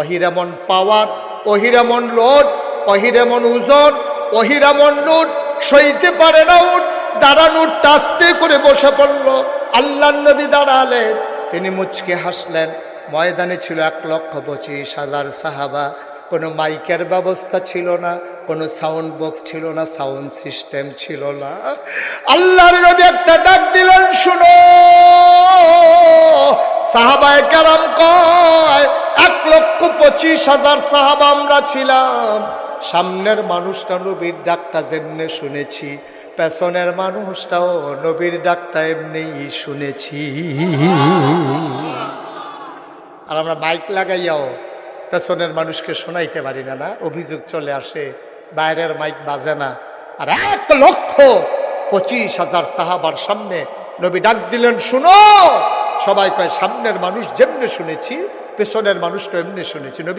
অহিরামন পাওয়ার, অহিরামন load, অহিরামন ওজন, অহিরামন লুট, সইতে পারে না উঠ দাঁড়ানোর টাস্তে করে বসে পড়ল। আল্লাহ নবী দাঁড়ালেন, তিনি মুচকে হাসলেন। ময়দানে ছিল এক লক্ষ পঁচিশ হাজার সাহাবা। কোনো মাইকের ব্যবস্থা ছিল না, কোনো সাউন্ড বক্স ছিল না, সাউন্ড সিস্টেম ছিল না। আল্লাহর নবী একটা ডাক দিলেন, শুনো। সাহাবায় কারাম কয়, এক লক্ষ পঁচিশ হাজার সাহাবা আমরা ছিলাম। সামনের মানুষটা নবীর ডাকটা যেমনে শুনেছি, পেছনের মানুষটাও নবীর ডাকটা এমনি শুনেছি। আর আমরা মাইক লাগাইয়াও পেছনের মানুষকে শোনাইতে পারি না না, অভিযোগ চলে আসে, বাইরের মাইক বাজে না। আর এক লক্ষ পঁচিশ হাজার সাহাবার সামনে নবী ডাক দিলেন, শুনো! সবাই কয়, সামনের মানুষ যেমনে শুনেছি পেছনের মানুষটা এমনি শুনেছি। নবী